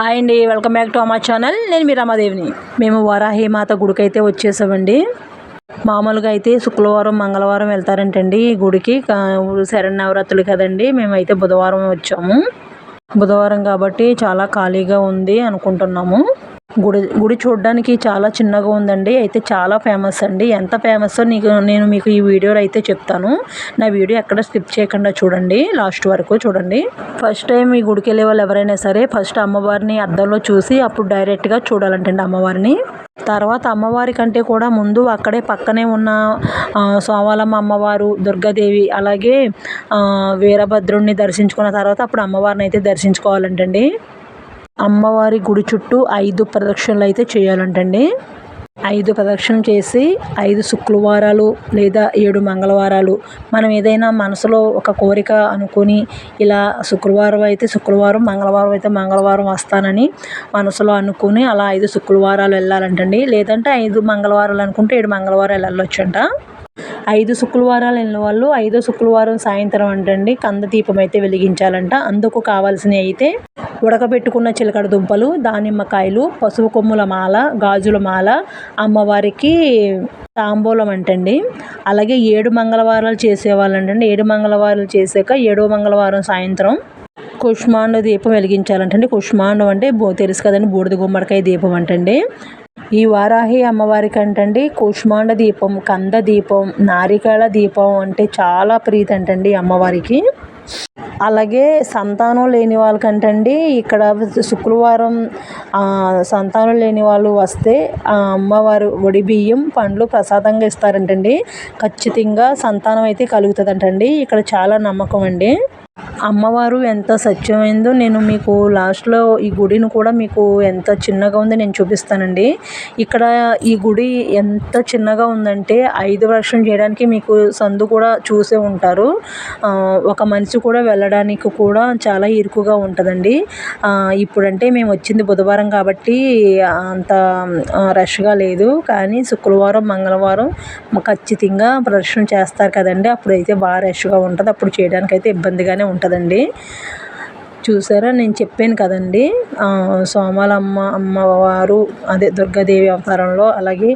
Hi అండి welcome back to our channel. నేను మీ రమాదేవిని. మేము వరాహిమాత గుడికి అయితే వచ్చేసామండి. మామూలుగా అయితే శుక్రవారం మంగళవారం వెళ్తారంటండి ఈ గుడికి. శరణవరాత్రులు కదండి మేమైతే బుధవారం వచ్చాము. బుధవారం కాబట్టి చాలా ఖాళీగా ఉంది అనుకుంటున్నాము. గుడి గుడి చూడడానికి చాలా చిన్నగా ఉందండి. అయితే చాలా ఫేమస్ అండి. ఎంత ఫేమస్ నీకు నేను మీకు ఈ వీడియోలో అయితే చెప్తాను. నా వీడియో ఎక్కడ స్కిప్ చేయకుండా చూడండి. లాస్ట్ వరకు చూడండి. ఫస్ట్ టైం ఈ గుడికి వెళ్ళే వాళ్ళు ఎవరైనా సరే ఫస్ట్ అమ్మవారిని అద్దంలో చూసి అప్పుడు డైరెక్ట్గా చూడాలంటండి అమ్మవారిని. తర్వాత అమ్మవారి కంటే కూడా ముందు అక్కడే పక్కనే ఉన్న సోమాలమ్మ అమ్మవారు దుర్గాదేవి అలాగే వీరభద్రుడిని దర్శించుకున్న తర్వాత అప్పుడు అమ్మవారిని అయితే దర్శించుకోవాలంటండి. అమ్మవారి గుడి చుట్టూ ఐదు ప్రదక్షిణలు అయితే చేయాలంటండి. ఐదు ప్రదక్షిణలు చేసి ఐదు శుక్రవారాలు లేదా ఏడు మంగళవారాలు మనం ఏదైనా మనసులో ఒక కోరిక అనుకొని ఇలా శుక్రవారం అయితే శుక్రవారం మంగళవారం అయితే మంగళవారం వస్తానని మనసులో అనుకుని అలా ఐదు శుక్రవారాలు వెళ్ళాలంటండి. లేదంటే ఐదు మంగళవారాలు అనుకుంటే ఏడు మంగళవారాలు వెళ్ళొచ్చంట. ఐదు శుక్రవారాలు వెళ్ళిన వాళ్ళు ఐదో శుక్రవారం సాయంత్రం అంటండి. కంద దీపం అయితే వెలిగించాలంట. అందుకు కావాల్సినవి అయితే ఉడకబెట్టుకున్న చిలకడ దుంపలు దానిమ్మకాయలు పసుపు కొమ్ముల మాల గాజుల మాల అమ్మవారికి తాంబూలం అంటండి. అలాగే ఏడు మంగళవారాలు చేసేవాళ్ళంటండి. ఏడు మంగళవారాలు చేసాక ఏడో మంగళవారం సాయంత్రం కుష్మాండ దీపం వెలిగించాలంటండి. కుష్మాండం అంటే తెలుసు కదండి బూడిద గుమ్మడికాయ దీపం అంటండి. ఈ వారాహి అమ్మవారికి అంటండి కుష్మాండ దీపం కంద దీపం నారికళ దీపం అంటే చాలా ప్రీతి అంటండి అమ్మవారికి. అలాగే సంతానం లేని వాళ్ళకంటండి ఇక్కడ శుక్రవారం సంతానం లేని వాళ్ళు వస్తే ఆ అమ్మవారు ఒడి బియ్యం పండ్లు ప్రసాదంగా ఇస్తారంటండి. ఖచ్చితంగా సంతానం అయితే కలుగుతుందంటండి. ఇక్కడ చాలా నమ్మకం అండి. అమ్మవారు ఎంత సత్యమైందో నేను మీకు లాస్ట్లో ఈ గుడిని కూడా మీకు ఎంత చిన్నగా ఉందో నేను చూపిస్తానండి. ఇక్కడ ఈ గుడి ఎంత చిన్నగా ఉందంటే ఐదు వర్షం చేయడానికి మీకు సందు కూడా చూసే ఉంటారు. ఒక మనిషి కూడా వెళ్ళడానికి కూడా చాలా ఇరుకుగా ఉంటుందండి. ఇప్పుడంటే మేము వచ్చింది బుధవారం కాబట్టి అంత రష్గా లేదు. కానీ శుక్రవారం మంగళవారం ఖచ్చితంగా ప్రదర్శన చేస్తారు కదండి. అప్పుడైతే బాగా రష్గా ఉంటుంది. అప్పుడు చేయడానికి అయితే ఇబ్బందిగానే ఉంటుందండి. చూసారా? నేను చెప్పాను కదండి. సోమాలమ్మ అమ్మవారు అదే దుర్గాదేవి అవతారంలో అలాగే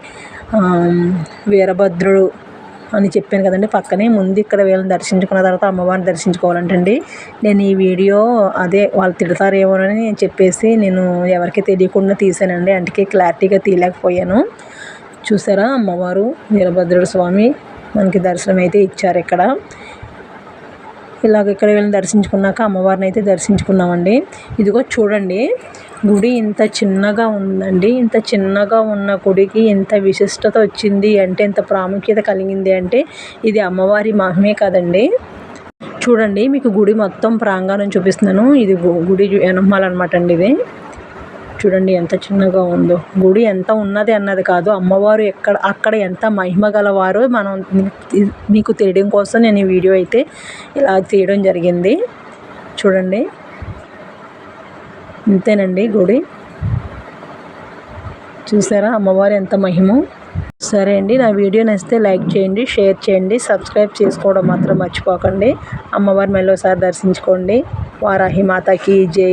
వీరభద్రుడు అని చెప్పాను కదండి. పక్కనే ముందు ఇక్కడ వీళ్ళని దర్శించుకున్న తర్వాత అమ్మవారిని దర్శించుకోవాలంటండి. నేను ఈ వీడియో అదే వాళ్ళు తిడతారేమోనని చెప్పేసి నేను ఎవరికి తెలియకుండా తీసానండి. అందుకే క్లారిటీగా తీయలేకపోయాను. చూసారా? అమ్మవారు వీరభద్రుడు స్వామి మనకి దర్శనం అయితే ఇచ్చారు ఇక్కడ. ఇలాగ ఇక్కడ వెళ్ళి దర్శించుకున్నాక అమ్మవారిని అయితే దర్శించుకున్నామండి. ఇదిగో చూడండి. గుడి ఇంత చిన్నగా ఉందండి. ఇంత చిన్నగా ఉన్న గుడికి ఇంత విశిష్టత వచ్చింది అంటే ఇంత ప్రాముఖ్యత కలిగింది అంటే ఇది అమ్మవారి మహిమే కదండి. చూడండి మీకు గుడి మొత్తం ప్రాంగణం చూపిస్తున్నాను. ఇది గుడి వెనమాలన్నమాట అండి ఇది. చూడండి ఎంత చిన్నగా ఉందో. గుడి ఎంత ఉన్నది అన్నది కాదు. అమ్మవారు ఎక్కడ అక్కడ ఎంత మహిమ గలవారో మనం మీకు తెలియడం కోసం నేను ఈ వీడియో అయితే ఇలా తీయడం జరిగింది. చూడండి. ఇంతేనండి గుడి. చూసారా? అమ్మవారు ఎంత మహిమో. సరే అండి నా వీడియో నచ్చితే లైక్ చేయండి షేర్ చేయండి సబ్స్క్రైబ్ చేసుకోవడం మాత్రం మర్చిపోకండి. అమ్మవారు మెల్లోసారి దర్శించుకోండి. వారాహి మాతకి జై.